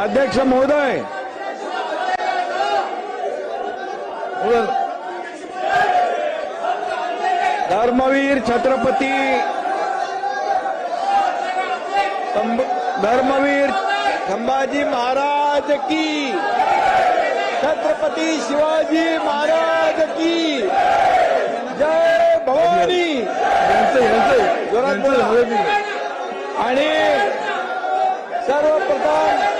अध्यक्ष महोदय. धर्मवीर छत्रपती. धर्मवीर संभाजी महाराज की. छत्रपती शिवाजी महाराज की जय भवानी यांचं यांचं जोरात यांचं बोला. झालं की नाही? आणि सर्वप्रथम यांचं झालं की नाही?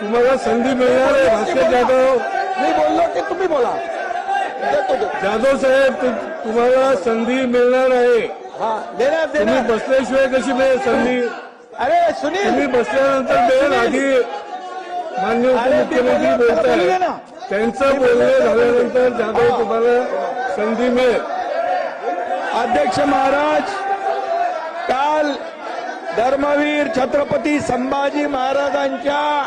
तुम्हाला संधी मिळणार आहे भास्कर जाधव. मी बोललो की तुम्ही बोला. देतो देतो. जाधव साहेब तु- तुम्हाला संधी मिळणार आहे. हा देणार तुम्ही देणार बसल्याशिवाय कशी मिळेल संधी? अरे सुनील. तुम्ही बसल्यानंतर मिळेल आधी. मान्य अरे, ते उपमुख्यमंत्री बोलले, बोलताय. ना. त्यांचं बोलणे झाल्यानंतर जाधव. तुम्हाला संधी मिळेल. अध्यक्ष महाराज काल धर्मवीर छत्रपती संभाजी महाराजांच्या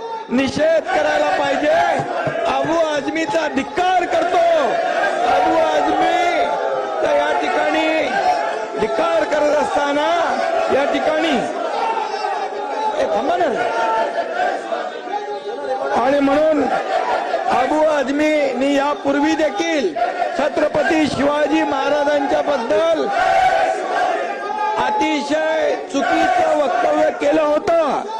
निषेध करायला पाहिजे. अबू आजमीचा धिक्कार करतो. अबू आजमी या ठिकाणी धिक्कार करत असताना या ठिकाणी आणि म्हणून अबू आझमीनी यापूर्वी देखील छत्रपती शिवाजी महाराजांच्या बद्दल अतिशय चुकीचं वक्तव्य केलं होतं.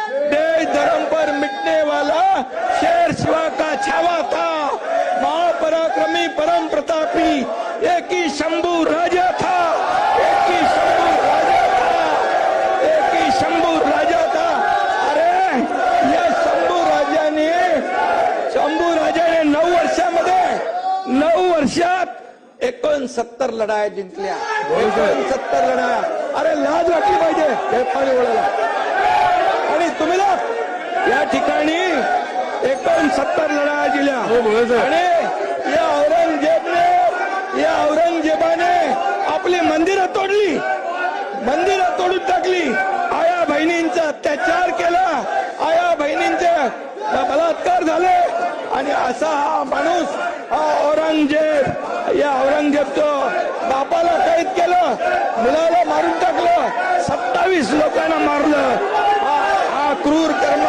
देश धर्म पर मिटने वाला शेर शिवा का छावा था। महापराक्रमी परम प्रतापी एक ही शंभू राजा था। एक ही शंभू राजा था। एक ही शंभू राजा था। अरे या शंभू राजाने शंभू राजाने नऊ वर्षामध्ये नऊ वर्षात एकोणसत्तर लढाया जिंकल्या। एकोणसत्तर लढाया. अरे लाज वाटली पाहिजे. हे पाणी या ठिकाणी एकोणसत्तर लढाया दिल्या हो. आणि या औरंगजेबने या औरंगजेबाने आपली मंदिरं तोडली. मंदिरं तोडून टाकली. आया बहिणींचा अत्याचार केला. आया बहिणींचे बलात्कार झाले. आणि असा हा माणूस हा औरंगजेब या औरंगजेबचं बापाला कैद केलं. मुलाला मारून टाकलं. सत्ता सत्तावीस लोकांना मारलं. हा क्रूर कर्म